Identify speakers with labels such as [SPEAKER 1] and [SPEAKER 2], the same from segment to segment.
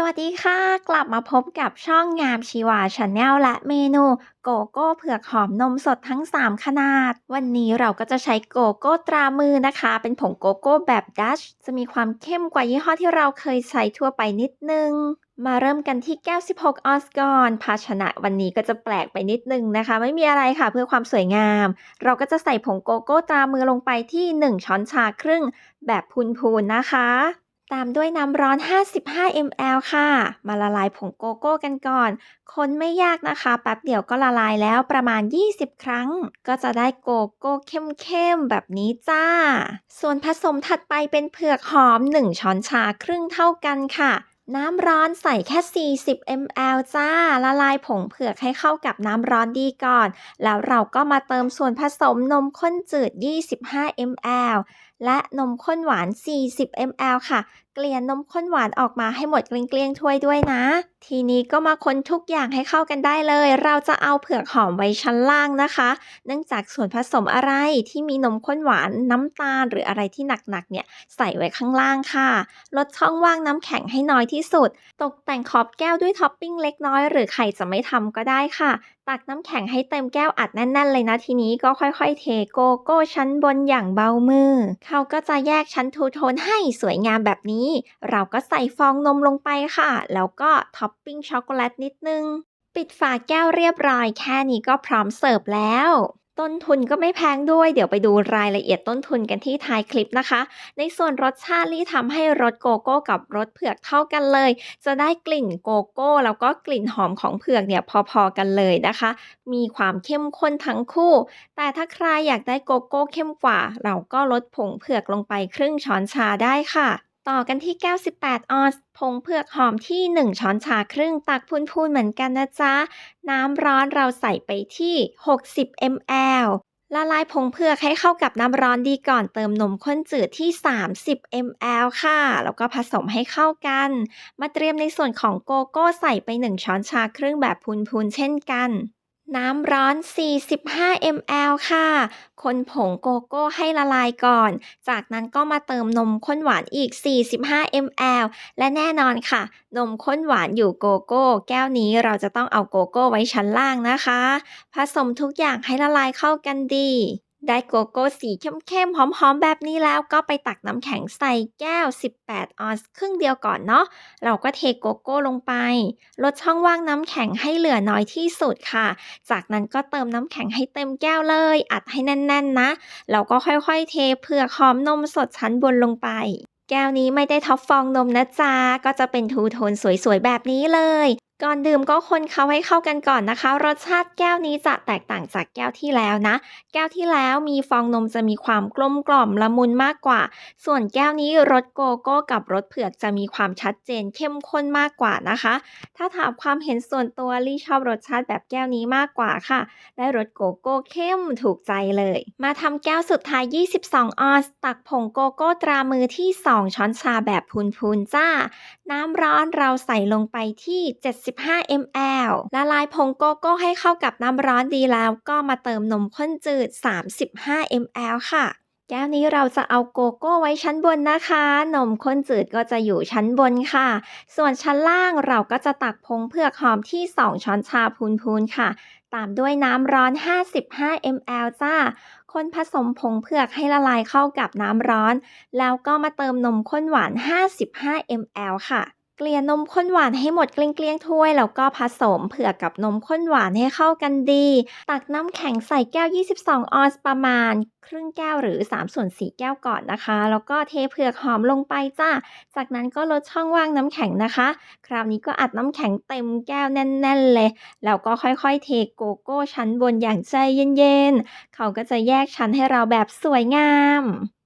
[SPEAKER 1] สวัสดีค่ะ กลับมาพบกับช่องงามชีวาชาแนลและเมนูโกโก้เผือกหอมนมสดทั้ง 3 ขนาด วันนี้เราก็จะใช้โกโก้ตรามือนะคะ เป็นผงโกโก้แบบดัชจะมีความเข้มกว่ายี่ห้อที่เราเคยใช้ทั่วไปนิดนึง มาเริ่มกันที่แก้ว 16 ออนซ์ก่อนภาชนะวันนี้ก็จะแปลกไปนิดนึงนะคะ ไม่มีอะไรค่ะเพื่อความสวยงาม เราก็จะใส่ผงโกโก้ตรามือลงไปที่ 1 ช้อนชาครึ่งแบบพูนๆนะคะ ตามด้วยน้ำร้อน 55 ml ค่ะ มาละลายผงโกโก้กันก่อน คนไม่ยากนะคะ แป๊บเดียวก็ละลายแล้วประมาณ 20 ครั้ง ก็จะได้โกโก้เข้มๆแบบนี้จ้า ส่วนผสมถัดไปเป็นเผือกหอม 1 ช้อนชาครึ่งเท่ากันค่ะ น้ำร้อนใส่แค่ 40 ml จ้า ละลายผงเผือกให้เข้ากับน้ำร้อนดีก่อน แล้วเราก็มาเติมส่วนผสมนมข้นจืด 25 ml และนมข้นหวาน 40 ml ค่ะ เกลี่ยนมข้นหวานออกมาให้หมดเกลี้ยงๆถ้วยด้วยนะ ทีนี้ก็มาคนทุกอย่างให้เข้ากันได้เลย เราจะเอาเผือกหอมไว้ชั้นล่างนะคะ เนื่องจากส่วนผสมอะไรที่มีนมข้นหวานน้ำตาลหรืออะไรที่หนักๆเนี่ยใส่ไว้ข้างล่างค่ะ ลดช่องว่างน้ำแข็งให้น้อยที่สุด ตกแต่งขอบแก้วด้วยท็อปปิ้งเล็กน้อยหรือใครจะไม่ทำก็ได้ค่ะ ตักน้ำแข็งให้เต็มแก้วอัดแน่น ๆ เลยนะทีนี้ก็ค่อยๆ เทโกโก้ชั้นบนอย่างเบามือ เขาก็จะแยกชั้นทูโทนให้สวยงามแบบนี้ เราก็ใส่ฟองนมลงไปค่ะ แล้วก็ท็อปปิ้งช็อกโกแลตนิดนึง ปิดฝาแก้วเรียบร้อยแค่นี้ก็พร้อมเสิร์ฟแล้ว ต้นทุนก็ไม่แพงด้วย เดี๋ยวไปดูรายละเอียดต้นทุนกันที่ท้ายคลิปนะคะ ในส่วนรสชาติที่ทำให้รสโกโก้กับรสเผือกเท่ากันเลย จะได้กลิ่นโกโก้ แล้วก็กลิ่นหอมของเผือกเนี่ยพอๆกันเลยนะคะ มีความเข้มข้นทั้งคู่ แต่ถ้าใครอยากได้โกโก้เข้มกว่า เราก็ลดผงเผือกลงไปครึ่งช้อนชาได้ค่ะ ต่อกันที่แก้ว 18 ออนซ์ผงเผือกหอมที่ 1 ช้อนชาครึ่งตักพูนๆเหมือนกันนะจ๊ะ น้ำร้อนเราใส่ไปที่ 60 ml ละลายผงเผือกให้เข้ากับน้ำร้อนดีก่อนเติมนมข้นจืดที่ 30 ml ค่ะ แล้วก็ผสมให้เข้ากัน มาเตรียมในส่วนของโกโก้ใส่ไป 1 ช้อนชาครึ่งแบบพูนๆเช่นกัน น้ำร้อน 45 ml ค่ะ คนผงโกโก้ให้ละลายก่อน จากนั้นก็มาเติมนมข้นหวานอีก 45 ml และแน่นอนค่ะ นมข้นหวานอยู่โกโก้ แก้วนี้เราจะต้องเอาโกโก้ไว้ชั้นล่างนะคะ ผสมทุกอย่างให้ละลายเข้ากันดี ได้โกโก้สีเข้มๆหอมๆ แบบนี้แล้วก็ไปตักน้ำแข็งใส่แก้ว 18 ออนซ์ครึ่งเดียวก่อนเนาะ เราก็เทโกโก้ลงไป ลดช่องว่างน้ำแข็งให้เหลือน้อยที่สุดค่ะ จากนั้นก็เติมน้ำแข็งให้เต็มแก้วเลย อัดให้แน่นๆ นะแล้วก็ค่อยๆ เทเผือกหอมนมสดชั้นบนลงไปแก้วนี้ไม่ได้ท็อปฟองนมนะจ๊ะ ก็จะเป็นทูโทนสวยๆ แบบนี้เลย ก่อนดื่มก็คนเขาให้เข้ากันก่อนนะคะ รสชาติแก้วนี้จะแตกต่างจากแก้วที่แล้วนะ แก้วที่แล้วมีฟองนมจะมีความกลมกล่อมละมุนมากกว่า ส่วนแก้วนี้รสโกโก้กับรสเผือกจะมีความชัดเจนเข้มข้นมากกว่านะคะ ถ้าถามความเห็นส่วนตัวลี่ชอบรสชาติแบบแก้วนี้มากกว่าค่ะ ได้รสโกโก้เข้มถูกใจเลย มาทำแก้วสุดท้าย 22 ออนซ์ตักผงโกโก้ตรามือที่ 2 ช้อนชาแบบพูนๆจ้า น้ำร้อนเราใส่ลงไปที่75 ml ละลายผงโกโก้ให้เข้ากับน้ำร้อนดีแล้วก็มาเติมนมข้นจืด 35 ml ค่ะ แก้วนี้เราจะเอาโกโก้ไว้ชั้นบนนะคะ นมข้นจืดก็จะอยู่ชั้นบนค่ะ ส่วนชั้นล่างเราก็จะตักผงเผือกหอมที่ 2 ช้อนชาพูนๆค่ะ ตามด้วยน้ำร้อน 55 ml จ้าคนผสมผงเผือกให้ละลายเข้ากับน้ำร้อน แล้วก็มาเติมนมข้นหวาน 55 ml ค่ะ เกลี่ยนมข้นหวานให้หมดเกลี้ยงๆถ้วย แล้วก็ผสมเผือกกับนมข้นหวานให้เข้ากันดี ตักน้ำแข็งใส่แก้ว 22 ออนซ์ประมาณ ครึ่งแก้วหรือ3ส่วน4แก้วก่อนนะคะ แล้วก็เทเผือกหอมลงไปจ้าจากนั้นก็ลดช่องว่างน้ำแข็งนะคะ คราวนี้ก็อัดน้ำแข็งเต็มแก้วแน่น ๆ เลย แล้วก็ค่อยๆ เทโกโก้ชั้นบนอย่างใจเย็นๆ เขาก็จะแยกชั้นให้เราแบบสวยงาม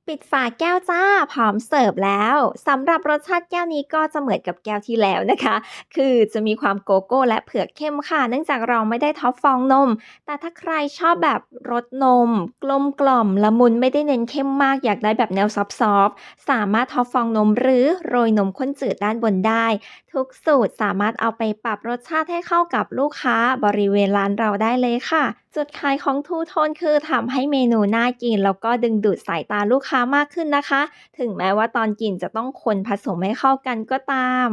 [SPEAKER 1] ปิดฝาแก้วจ้า พร้อมเสิร์ฟแล้วสำหรับรสชาติแก้วนี้ก็จะเหมือนกับแก้วที่แล้วนะคะ คือจะมีความโกโก้และเผือกเข้มค่ะ เนื่องจากเราไม่ได้ท็อปฟองนม แต่ถ้าใครชอบแบบรสนม กลมกล่อมละมุนไม่ได้เน้นเข้มมากอยากได้แบบแนวซอฟต์สามารถท็อปฟองนมหรือโรยนมข้นจืดด้านบนได้ ทุกสูตรสามารถเอาไปปรับรสชาติให้เข้ากับลูกค้าบริเวณร้านเราได้เลยค่ะ จุดขายของทูโทนคือทำให้เมนูน่ากิน แล้วก็ดึงดูดสายตาลูกค้ามากขึ้นนะคะ ถึงแม้ว่าตอนกินจะต้องคนผสมให้เข้ากันก็ตาม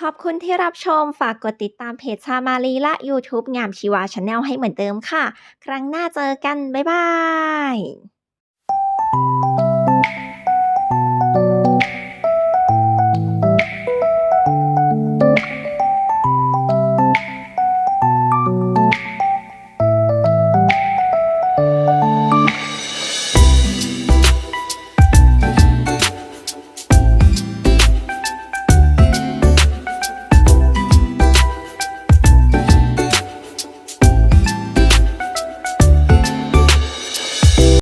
[SPEAKER 1] ขอบคุณที่รับชม ฝากกดติดตามเพจชามาลีและ YouTube งามชีวาชาแนลให้เหมือนเดิมค่ะ ครั้งหน้าเจอกัน บ๊ายบาย